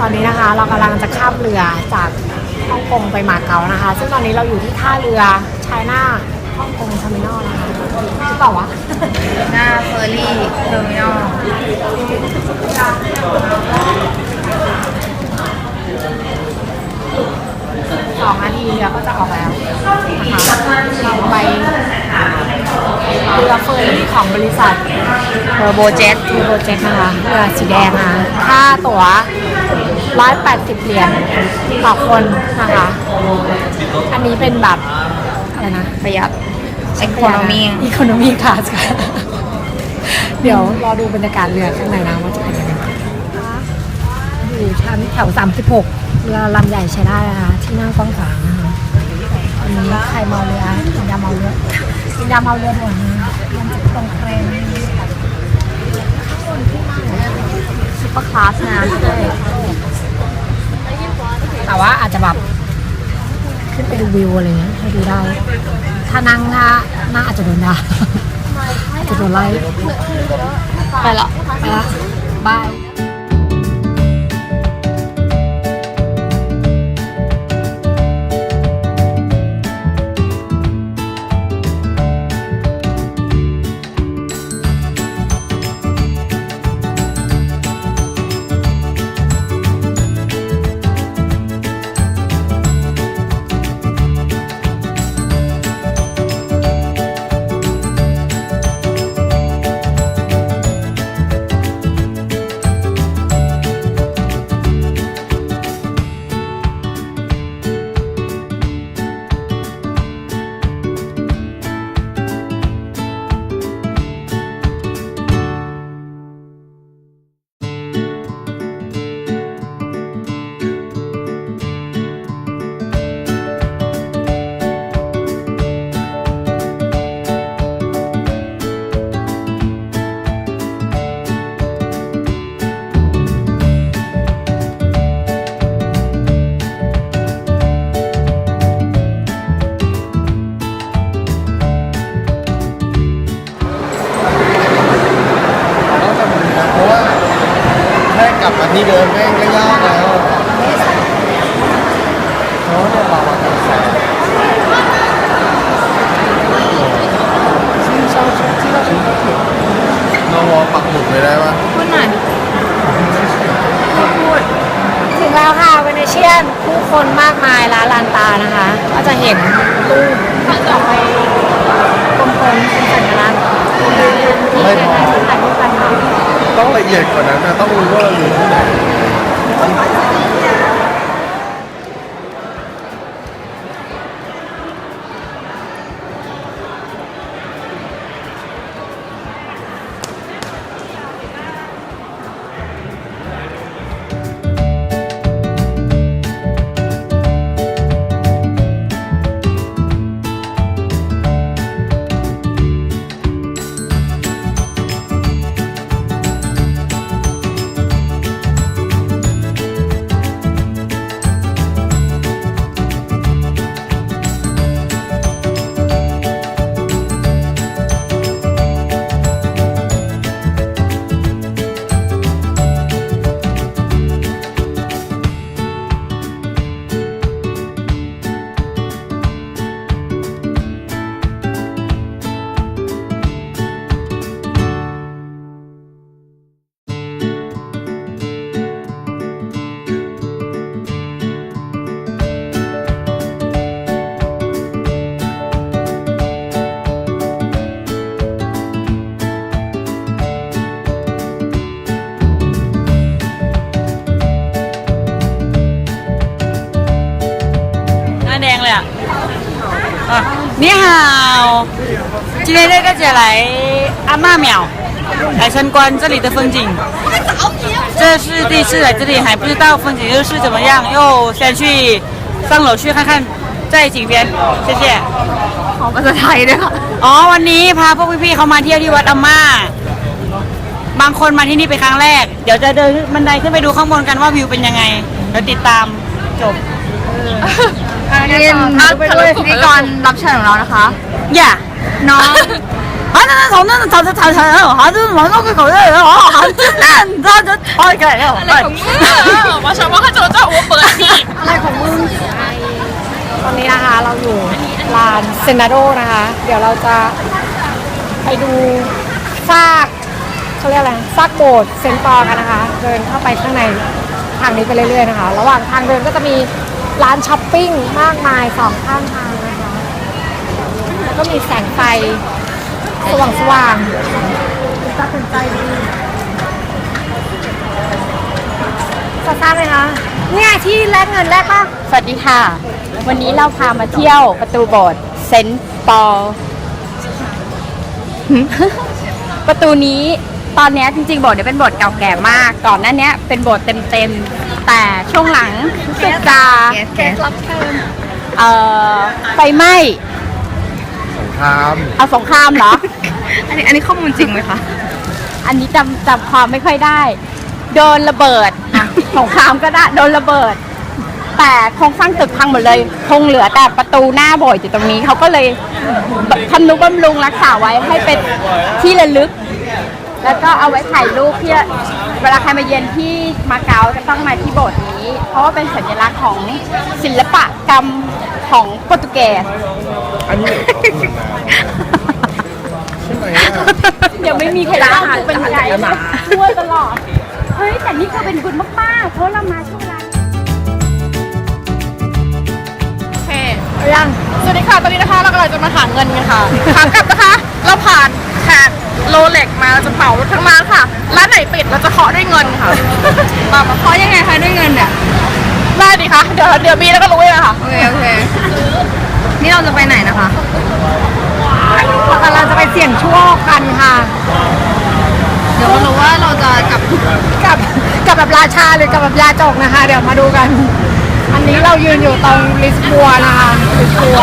ตอนนี้นะคะเรากำลังจะข้ามเรือจากฮ่องกงไปมาเก๊านะคะ ซึ่งตอนนี้เราอยู่ที่ท่าเรือไชน่าฮ่องกงเทอร์มินอลนะคะหรือเปล่าวะหน้าเฟอร์รี่เทอร์มินอลสองนาทีเรือก็จะออกแล้วนะคะเราไปเรือเฟอร์รี่ของบริษัทเทอร์โบเจ็ตทูโรเจ็ตนะคะเรือสีแดงนะคะค่าตั๋ว 180 เหรียญต่อคนนะคะ อันนี้เป็นแบบอะไรนะประหยัดเอ็กโคโนมีอีโคโนมีคลาสค่ะ เดี๋ยวรอดูบรรยากาศเรือข้างในนะว่าจะเป็นยังไงอยู่ชั้นแถว 36เรือลำใหญ่ใช้ได้นะคะที่นั่งกว้างขวางนะคะวันนี้ใครเมาเรือกินยาเมาเรือกินยาเมาเรือด่วนนะมันจะตรงเครนข้างบนที่นั่งเนี่ยซุปเปอร์คลาสนะใช่แต่ ว่าอาจจะแบบขึ้นไปดูวิวอะไรเงี้ยให้ดูได้ ถ้านั่งหน้าหน้าอาจจะโดนด่าอาจจะโดนไล่ไปละไปละบาย ค่กลับมาที่เดิมแม่งก็ยากแล้วเพราะว่าเนี่ยเรามาทำแสงน้องวอปักหมุดไปได้ปะพูดหน่อยถึงแล้วค่ะเวเนเชียนผู้คนมากมายร้านลานตานะคะ ก็จะเห็นรูปออกไปกลมๆเป็นสัญลักษณ์ที่ใช้ในที่ถ่ายรูปกันค่ะ ต้องละเอียดกว่านั้นนะต้องรู้ว่าเราอยู่ที่ไหน อ่ะนี่ฮาว今天这个姐来阿嬷庙来参观这里的风景。这是第一次来这里，还不知道风景又是怎么样，又先去上楼去看看在景边。谢谢。 ขอภาษาไทยด้วยค่ะ อ๋อวันนี้พาพวกพี่ๆเขามาเที่ยวที่วัดอาม่า บางคนมาที่นี่เป็นครั้งแรก เดี๋ยวจะเดินบันไดขึ้นไปดูข้างบนกันว่าวิวเป็นยังไงเดี๋ยวติดตามจบ เย็นถ้าถ้วพิธีกรรับเชิญของเรานะคะ อย่าน้องอันนั้นเขาเนั่นทำทำทำทำแล้วฮันนี่มันก็เกิดเขาเนี่ยอ๋อฮันนี่นั่นถ้าจะโอเคแล้วอะไรของมึงว่าชาวบ้านเขาจะจะโอเปิดดิอะไรของมึงตอนนี้นะคะเราอยู่ลานเซนาโดนะคะ เดี๋ยวเราจะไปดูซากเขาเรียกอะไรซากโบสถ์เซนตอร์กันนะคะ เดินเข้าไปข้างในทางนี้ไปเรื่อยๆนะคะ ระหว่างทางเดินก็จะมี ร้านช้อปปิ้งมากมายสองข้างทางนะคะ แล้วก็มีแสงไฟ สว่างๆตัดสินใจดีจะทราบไหมคะ เนี่ยที่แลกเงินแลกป่ะ สวัสดีค่ะ วันนี้เราพามาเที่ยวประตูโบสถ์เซนต์ปอลประตูนี้ ตอนเนี้ยจริงๆโบสถ์เนี่ยเป็นโบสถ์เก่าแก่มาก ก่อนหน้าเนี้ยเป็นโบสถ์เต็มๆ แต่ช่วงหลังรู้สึกจะแกรับเชิญเอ่อไฟไหม้สงครามเอาสงครามเหรอ อันนี้อันนี้ข้อมูลจริงไหมคะ อันนี้จำจำความไม่ค่อยได้ โดนระเบิดอะสงครามก็ได้โดนระเบิด แต่โครงสร้างตึกพังหมดเลย คงเหลือแต่ประตูหน้าโบสถ์อยู่ตรงนี้เขาก็เลยทำนุบำรุงรักษาไว้ให้เป็นที่ระลึก แล้วก็เอาไว้ถ่ายรูปที่เวลาใครมาเยือนที่มาเก๊าจะต้องมาที่โบสถ์นี้ เพราะว่าเป็นสัญลักษณ์ของศิลปกรรมของโปรตุเกส อันนี้ใช่ไหมอะยังไม่มีใครได้อาหารเป็นไงช่วยตลอด เฮ้ย แต่นี่คือเป็นบุญมาก ๆ เพราะเรามาช่วงเวลาโอเคยังสวัสดีค่ะ ตอนนี้นะคะ เรากำลังจะมาหาเงินกันค่ะขากลับนะคะ เราผ่านแขก โรเล็กมาเราจะเป่ารถทั้งร้านค่ะ ร้านไหนปิดเราจะเคาะด้วยเงินค่ะ มามาเคาะยังไงคะด้วยเงินเนี่ยได้ดิคะเดี๋ยวเดี๋ยวบีแล้วก็รู้เองค่ะ โอเคโอเค นี่เราจะไปไหนนะคะเรากำลังจะไปเสี่ยงโชคกันค่ะ เดี๋ยวมารู้ว่าเราจะกลับกับกับแบบราชาหรือกับแบบยาจกนะคะ เดี๋ยวมาดูกัน อันนี้เรายืนอยู่ตรงลิสบัวนะคะลิสบัว